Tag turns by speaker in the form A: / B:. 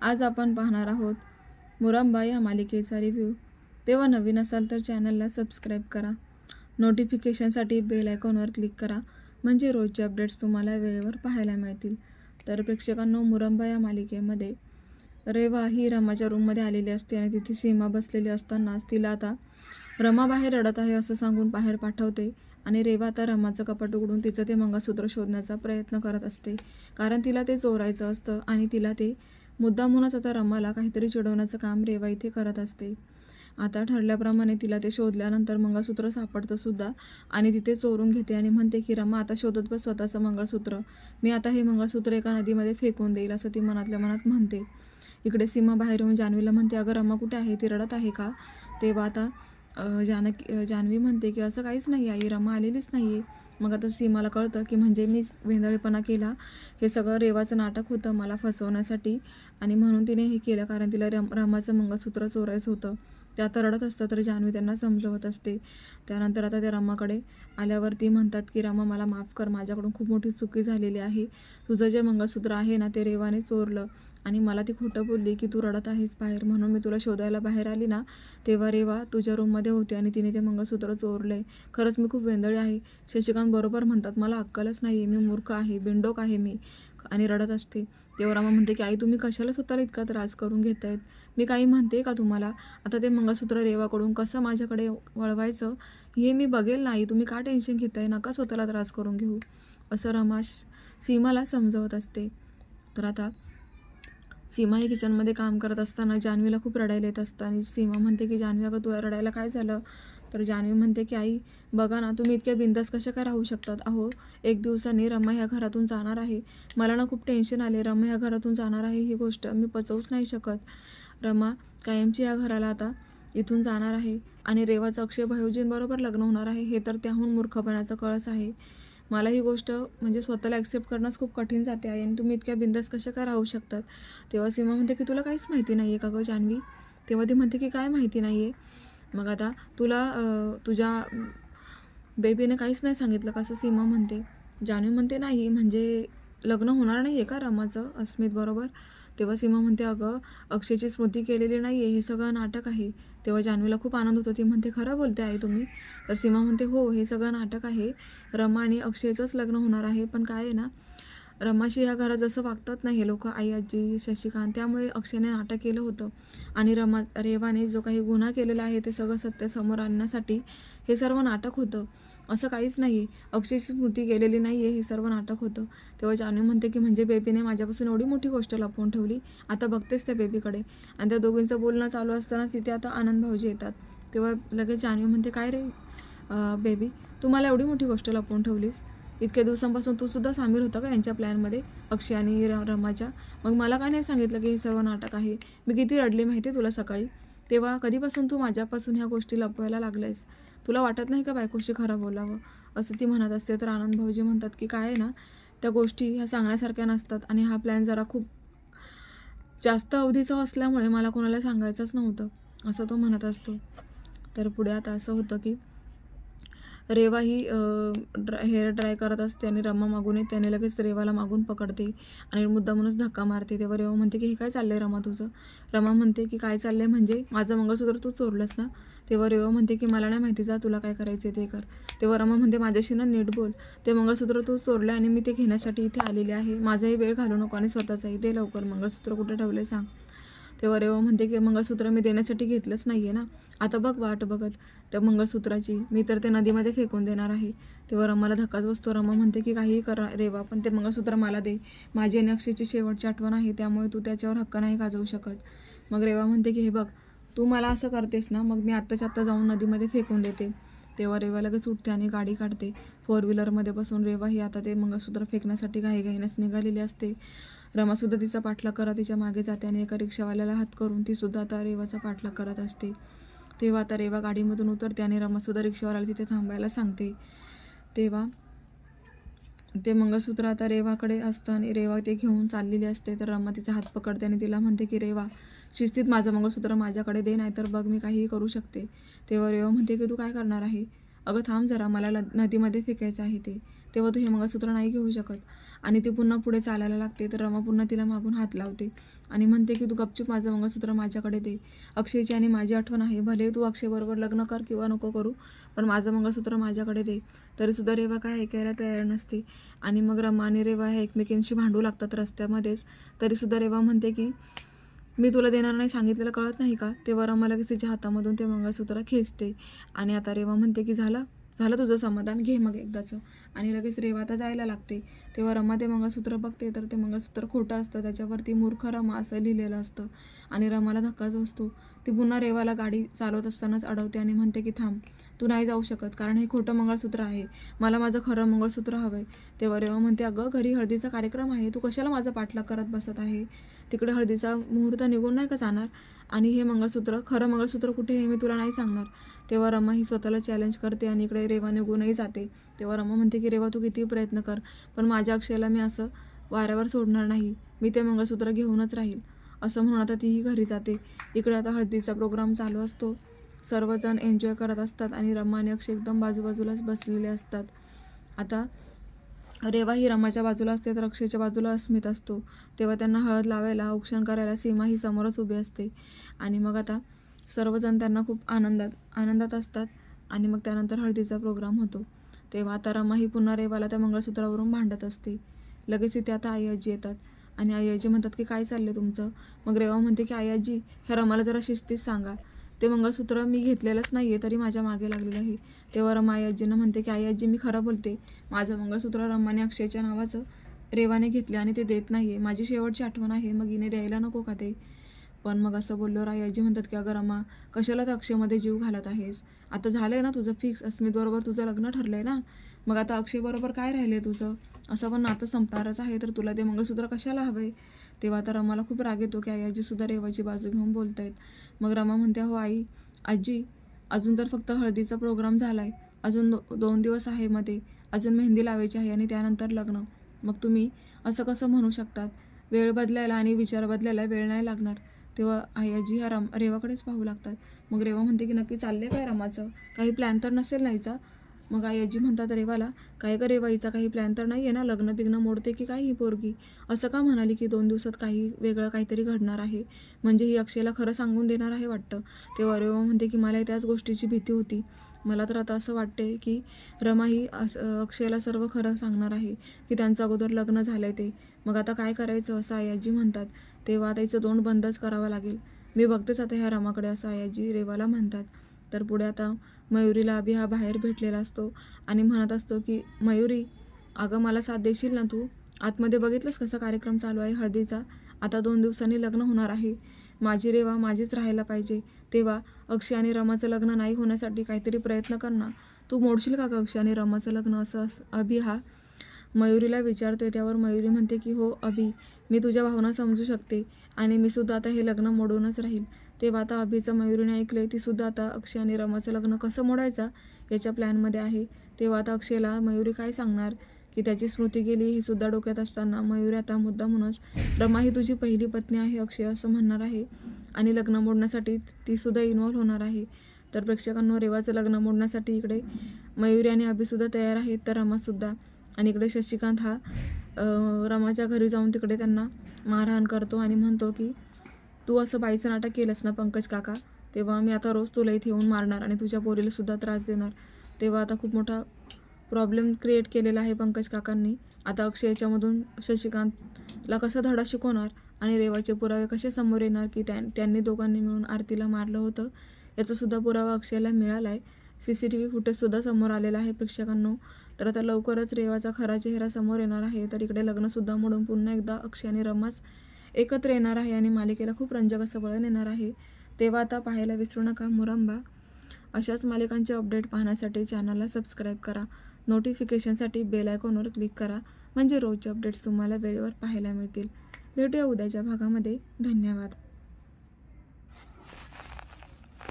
A: आज आपण पाहणार आहोत मुरंबा या मालिकेचा रिव्ह्यू तेव्हा नवीन असाल तर चॅनलला सबस्क्राईब करा. नोटिफिकेशनसाठी बेल आयकॉनवर क्लिक करा. म्हणजे रोजचे अपडेट्स तुम्हाला वेळेवर पाहायला मिळतील. तर प्रेक्षकांनो मुरंबा या मालिकेमध्ये रेवा ही रमाच्या रूममध्ये आलेली असते आणि तिथे सीमा बसलेली असतानाच तिला आता रमा बाहेर रडत आहे असं सांगून बाहेर पाठवते. आणि रेवा आता रमाचं कपाट उघडून तिचं ते मंगळसूत्र शोधण्याचा प्रयत्न करत असते. कारण तिला ते चोरायचं असतं आणि तिला ते मुद्दामूनच आता रमाला काहीतरी चिडवण्याचं काम रेवा इथे करत असते. आता ठरल्याप्रमाणे तिला ते शोधल्यानंतर मंगळसूत्र सापडतं सुद्धा आणि तिथे चोरून घेते आणि म्हणते की रमा आता शोधत बस स्वतःचं मंगळसूत्र. मी आता हे मंगळसूत्र एका नदीमध्ये फेकून देईल असं ती मनातल्या मनात म्हणते. इकडे सीमा बाहेर येऊन जान्हवीला म्हणते अगं रमा कुठे आहे? ती रडत आहे का? तेव्हा आता जानकी जान्हवी म्हणते की असं काहीच नाही आई रमा आलेलीच नाही आहे मग आता सीमाला कळतं की म्हणजे मी वेंधळेपणा केला. हे सगळं रेवाचं नाटक होतं मला फसवण्यासाठी आणि म्हणून तिने हे केलं कारण तिला रम रमाचं मंगळसूत्र चोरायचं होतं. ते आता रडत असतं तर जान्हवी त्यांना समजवत असते. त्यानंतर आता त्या रामाकडे आल्यावर ती म्हणतात की रामा मला माफ कर माझ्याकडून खूप मोठी चुकी झालेली आहे. तुझं जे मंगळसूत्र आहे ना ते रेवाने चोरलं आणि मला ती खोटं बोलली की तू रडत आहेस बाहेर. म्हणून मी तुला शोधायला बाहेर आली ना तेव्हा रेवा तुझ्या रूममध्ये होती आणि तिने ते मंगळसूत्र चोरले. खरंच मी खूप वेंदळी आहे. शशिकांत बरोबर म्हणतात मला अक्कलच नाही आहे मी मूर्ख आहे. बिंडोक आहे मी. आणि रडत असते. तेव्हा रामा म्हणते की आई तुम्ही कशाला स्वतःला इतका त्रास करून घेत आहेत मी काही म्हणते का तुम्हाला? आता ते मंगळसूत्र रेवाकडून कसं माझ्याकडे वळवायचं? हे मी बघेल नाही तुम्ही का टेन्शन घेताय? नका स्वतःला त्रास करून घेऊ. असं रमा सीमाला समजवत असते. तर आता सीमा ही किचनमध्ये काम करत असताना जान्हवीला खूप रडायला येत असतं आणि सीमा म्हणते की जान्हवी अगं तुला रडायला काय झालं? तर जान्हवी म्हणते की आई बघा ना तुम्ही इतक्या बिंदास कशा काय राहू शकतात? अहो एक दिवसाने रमा ह्या घरातून जाणार आहे. मला ना खूप टेन्शन आले. रमा ह्या घरातून जाणार आहे ही गोष्ट मी पचवूच नाही शकत. रमा कायमची या घराला आता इथून जाणार आहे आणि रेवाचं अक्षय भयोजींबरोबर लग्न होणार आहे. हे तर त्याहून मूर्खपणाचा कळस आहे. मला ही गोष्ट म्हणजे स्वतःला ॲक्सेप्ट करणंच खूप कठीण जाते आहे आणि तुम्ही इतक्या बिंदास कशा काय राहू शकतात? तेव्हा सीमा म्हणते की तुला काहीच माहिती नाही आहे का गं जान्हवी? तेव्हा ती म्हणते की काय माहिती नाही आहे मग आता तुला तुझ्या बेबीने काहीच नाही सांगितलं का? असं सीमा म्हणते. जानवी म्हणते नाही म्हणजे लग्न होणार नाही आहे का रमाचं? अस्मित बरोबर? तेव्हा सीमा म्हणते अगं अक्षयची स्मृती केलेली नाही आहे हे सगळं नाटक आहे. तेव्हा जान्हवीला खूप आनंद होतो. ती म्हणते खरं बोलते आहे तुम्ही? तर सीमा म्हणते हो हे सगळं नाटक आहे. रमा आणि अक्षयचंच लग्न होणार आहे पण काय आहे ना रमाशी ह्या घरात जसं वागतात ना हे लोक आई आजी शशिकांत त्यामुळे अक्षयने नाटक केलं होतं. आणि रमा रेवाने जो काही गुन्हा केलेला आहे ते सगळं सत्य समोर आणण्यासाठी हे सर्व नाटक होतं. असं काहीच नाही. आहे अक्षयची स्मृती गेलेली नाही आहे हे सर्व नाटक होतं. तेव्हा जानवी म्हणते की म्हणजे बेबीने माझ्यापासून एवढी मोठी गोष्ट लपवून ठेवली. आता बघतेच त्या बेबीकडे. आणि त्या दोघींचं बोलणं चालू असताना तिथे आता आनंद भाऊजी येतात. तेव्हा लगेच जानवी म्हणते काय रे बेबी तू मला एवढी मोठी गोष्ट लपवून ठेवलीस. इतक्या दिवसांपासून तू सुद्धा सामील होता का यांच्या प्लॅनमध्ये अक्षय आणि रमाच्या? मग मला काय नाही सांगितलं की हे सर्व नाटक आहे. मी किती रडली माहिती आहे तुला सकाळी? तेव्हा कधीपासून तू माझ्यापासून ह्या गोष्टी लपवायला लागलायस? तुला वाटत नाही का बायकोशी खरं बोलावं? असं ती म्हणत असते. तर आनंद भाऊजी म्हणतात की काय आहे ना त्या गोष्टी ह्या सांगण्यासारख्या नसतात आणि हा प्लॅन जरा खूप जास्त अवधीचा असल्यामुळे मला कोणाला सांगायचंच नव्हतं असं तो म्हणत असतो. तर पुढे आता असं होतं की रेवा ही ड्रा हेअर ड्राय करत असते आणि रमा मागून येते त्याने लगेच रेवाला मागून पकडते आणि मुद्दामूनच धक्का मारते. तेव्हा रेवा म्हणते की हे काय चाललंय रमा तुझं? रमा म्हणते की काय चाललंय म्हणजे माझं मंगळसूत्र तू चोरलंस ना? तेव्हा रेवा म्हणते की मला नाही माहिती जा तुला काय करायचं ते कर. तेव्हा रमा म्हणते माझ्याशी ना नीट बोल. ते मंगळसूत्र तू चोरलं आणि मी ते घेण्यासाठी इथे आलेले आहे. माझाही वेळ घालू नको आणि स्वतःचाही. ते लवकर. मंगळसूत्र कुठे ठेवलं सांग. तेव्हा रेवा म्हणते की मंगळसूत्र मी देण्यासाठी घेतलंच नाही आहे ना. आता बघ वाट बघत. त्या मंगळसूत्राची मी तर ते नदीमध्ये फेकून देणार आहे. तेव्हा रमाला धक्काच बसतो. रमा म्हणते की काहीही करा रेवा पण ते मंगळसूत्र मला दे. माझी आणि अक्षयची शेवटची आठवण आहे त्यामुळे तू त्याच्यावर हक्क नाही गाजवू शकत. मग रेवा म्हणते की हे बघ तू मला असं करतेस ना मग मी आत्ताच्या आत्ता जाऊन नदीमध्ये फेकून देते. तेव्हा रेवा लगेच उठते आणि गाडी काढते. फोर व्हीलरमध्ये बसून रेवा ही आता ते मंगळसूत्र फेकण्यासाठी घाईघाईनंच निघालेली असते. रमासुद्धा तिचा पाठलाग करत तिच्यामागे जाते आणि एका रिक्षावाल्याला हात करून तीसुद्धा आता रेवाचा पाठलाग करत असते. तेव्हा आता रेवा गाडीमधून उतरते आणि रमासुद्धा रिक्षावाल्याला तिथे थांबायला सांगते. तेव्हा ते मंगळसूत्र आता रेवाकडे असतं आणि रेवा ते घेऊन चाललेली असते. तर रमा तिचा हात पकडते आणि तिला म्हणते की रेवा शिस्तीत माझं मंगळसूत्र माझ्याकडे दे नाही तर बघ मी काहीही करू शकते. तेव्हा रेवा म्हणते की तू काय करणार आहे? अगं थांब जरा मला नदीमध्ये फेकायचं आहे ते. तेव्हा तू हे मंगळसूत्र नाही घेऊ शकत. आणि ती पुन्हा पुढे चालायला लागते तर रमा पुन्हा तिला मागून हात लावते आणि म्हणते की तू गपचूप माझं मंगळसूत्र माझ्याकडे दे. अक्षयची आणि माझी आठवण आहे. भले तू अक्षयबरोबर लग्न कर किंवा नको करू पण माझं मंगळसूत्र माझ्याकडे दे. तरीसुद्धा रेवा काय ऐकायला तयार नसते. आणि मग रमा आणि रेवा हे एकमेकींशी भांडू लागतात रस्त्यामध्येच. तरीसुद्धा रेवा म्हणते की मी तुला देणार नाही सांगितलेलं कळत नाही का? तेव्हा रमा लगेच तिच्या हातामधून ते मंगळसूत्र खेचते. आणि आता रेवा म्हणते की झालं? झालं तुझं समाधान? घे मग एकदाचं. आणि लगेच रेवाता जायला लागते. तेव्हा रमा ते मंगळसूत्र बघते तर ते मंगळसूत्र खोटं असतं. त्याच्यावरती मूर्ख रमा असं लिहिलेलं असतं. आणि रमाला धक्काच असतो ती पुन्हा रेवाला गाडी चालवत असतानाच अडवते आणि म्हणते की थांब तू नाही जाऊ शकत कारण हे खोटं मंगळसूत्र आहे. मला माझं खरं मंगळसूत्र हवं आहे तेव्हा रेवा म्हणते अगं घरी हळदीचा कार्यक्रम आहे. तू कशाला माझा पाठलाग करत बसत आहे? तिकडे हळदीचा मुहूर्त निघून नाही का जाणार? आणि हे मंगळसूत्र खरं मंगळसूत्र कुठे हे मी तुला नाही सांगणार. तेव्हा रमा ही स्वतःला चॅलेंज करते आणि इकडे रेवा निघूनही जाते. तेव्हा रमा म्हणते की रेवा तू किती प्रयत्न कर पण माझ्या अक्षयाला मी असं वाऱ्यावर सोडणार नाही. मी ते मंगळसूत्र घेऊनच राहील. असं म्हणून आता तीही घरी जाते. इकडे आता हळदीचा प्रोग्राम चालू असतो. सर्वजण एन्जॉय करत असतात आणि रमा आणि अक्षय एकदम बाजूबाजूलाच बसलेले असतात. आता रेवा ही रमाच्या बाजूला असते तर अक्षयच्या बाजूला अस्मित असतो. तेव्हा त्यांना हळद लावायला औक्षण करायला सीमा ही समोरच उभी असते. आणि मग आता सर्वजण त्यांना खूप आनंदात आनंदात असतात आणि मग त्यानंतर हळदीचा प्रोग्राम होतो. तेव्हा आता रमा ही पुन्हा रेवाला त्या मंगळसूत्रावरून भांडत असते. लगेच तिथे आता आई आजी येतात आणि आई आजी म्हणतात की काय चाललं तुमचं? मग रेवा म्हणते की आई आजी ह्या रमाला जरा शिस्तीत सांगा. ते मंगळसूत्र मी घेतलेलंच नाही आहे तरी माझ्या मागे लागलेलं आहे. तेव्हा रमा आई आजीनं म्हणते की आई आजी मी खरं बोलते. माझं मंगळसूत्र रमाने अक्षयच्या नावाचं रेवाने घेतले आणि ते देत नाही आहे माझी शेवटची आठवण आहे मग हिने द्यायला नको का ते? पण मग असं बोललो आई आजी म्हणतात की अगं रमा कशाला अक्षयमध्ये जीव घालत आहेस? आता झालं आहे ना तुझं फिक्स अस्मितबरोबर तुझं लग्न ठरलं आहे ना? मग आता अक्षयबरोबर काय राहिलं आहे तुझं? असं पण नातं संपणारच आहे तर तुला ते मंगळसूत्र कशाला हवं आहे तेव्हा तर रमाला खूप राग येतो की आई आजीसुद्धा रेवाची बाजू घेऊन बोलत आहेत मग रमा म्हणते हो आई आजी अजून तर फक्त हळदीचा प्रोग्राम झाला आहे अजून दो दोन दिवस आहे मध्ये अजून मेहंदी लावायची आहे आणि त्यानंतर लग्न. मग तुम्ही असं कसं म्हणू शकतात? वेळ बदलायला आणि विचार बदलायला वेळ नाही लागणार. तेव्हा आई आजी ह्या रम रेवाकडेच पाहू लागतात. मग रेवा म्हणते की नक्की चालले काय रमाचं? काही प्लॅन तर नसेल नाहीचा? मग आई आजी म्हणतात रेवाला काय का रेवाईचा काही प्लॅन तर नाही आहे ना? लग्न बिग्न मोडते की काय ही पोरगी? असं का म्हणाली की दोन दिवसात काही वेगळं काहीतरी घडणार आहे? म्हणजे ही अक्षयला खरं सांगून देणार आहे वाटतं. तेव्हा रेवा म्हणते की मला त्याच गोष्टीची भीती होती. मला तर आता असं वाटते की रमा ही अक्षयला सर्व खरं सांगणार आहे की त्यांचं अगोदर लग्न झालं आहे ते. मग आता काय करायचं? असं आयाजी म्हणतात. तेव्हा त्याचं तोंड बंदच करावं लागेल. मी बघतेच आता ह्या रमाकडे असं आयाजी रेवाला म्हणतात. तर पुढे आता मयुरीला अभि हा बाहेर भेटलेला असतो आणि म्हणत असतो की मयुरी अगं मला साथ देशील ना तू? आतमध्ये बघितलंस कसा कार्यक्रम चालू आहे हळदीचा? आता दोन दिवसांनी लग्न होणार आहे. माझी रेवा माझीच राहायला पाहिजे. तेव्हा अक्षय आणि रमाचं लग्न नाही होण्यासाठी काहीतरी प्रयत्न कर ना. तू मोडशील का अक्षय आणि रमाचं लग्न असं अस अभि हा. मयुरीला विचारतोय त्यावर मयुरी म्हणते की हो अभि. मी तुझ्या भावना समजू शकते आणि मी सुद्धा आता हे लग्न मोडूनच राहील. तेव्हा आता अभिचं मयुरीने ऐकले ती सुद्धा आता अक्षय आणि रमाचं लग्न कसं मोडायचं याच्या प्लॅनमध्ये आहे. तेव्हा आता अक्षयला मयुरी काय सांगणार? की त्याची स्मृती गेली ही सुद्धा डोक्यात असताना मयुरी आता मुद्दा म्हणूनच रमा ही तुझी पहिली पत्नी आहे अक्षय असं म्हणणार आहे. आणि लग्न मोडण्यासाठी ती सुद्धा इन्व्हॉल्व्ह होणार आहे. तर प्रेक्षकांना रेवाचं लग्न मोडण्यासाठी इकडे मयुरी आणि अभिसुद्धा तयार आहेत तर रमासुद्धा आणि इकडे शशिकांत हा रमाच्या घरी जाऊन तिकडे त्यांना मारहाण करतो आणि म्हणतो की तू असं बाईचं नाटक केलंस ना पंकज काका? तेव्हा मी आता रोज तुला इथे येऊन मारणार आणि तुझ्या पोरीला सुद्धा त्रास देणार. तेव्हा आता खूप मोठा प्रॉब्लेम क्रिएट केलेला आहे पंकज काकांनी. आता अक्षय याच्यामधून शशिकांतला कसा धडा शिकवणार आणि रेवाचे पुरावे कसे समोर येणार की त्यां त्यांनी दोघांनी मिळून आरतीला मारलं होतं? याचासुद्धा पुरावा अक्षयला मिळाला आहे सी सी टी व्ही फुटेजसुद्धा समोर आलेला आहे प्रेक्षकांनो. तर आता लवकरच रेवाचा खरा चेहरा समोर येणार आहे. तर इकडे लग्नसुद्धा मोडून पुन्हा एकदा अक्षय आणि रमास एकत्र येणार आहे आणि मालिकेला खूप रंजक असं वळण येणार आहे. तेव्हा आता पाहायला विसरू नका मुरंबा. अशाच मालिकांचे अपडेट पाहण्यासाठी चॅनलला सबस्क्राईब करा. नोटिफिकेशनसाठी बेल आयकॉनवर क्लिक करा. म्हणजे रोजचे अपडेट्स तुम्हाला वेळेवर पाहायला मिळतील. भेटूया उद्याच्या भागामध्ये. धन्यवाद.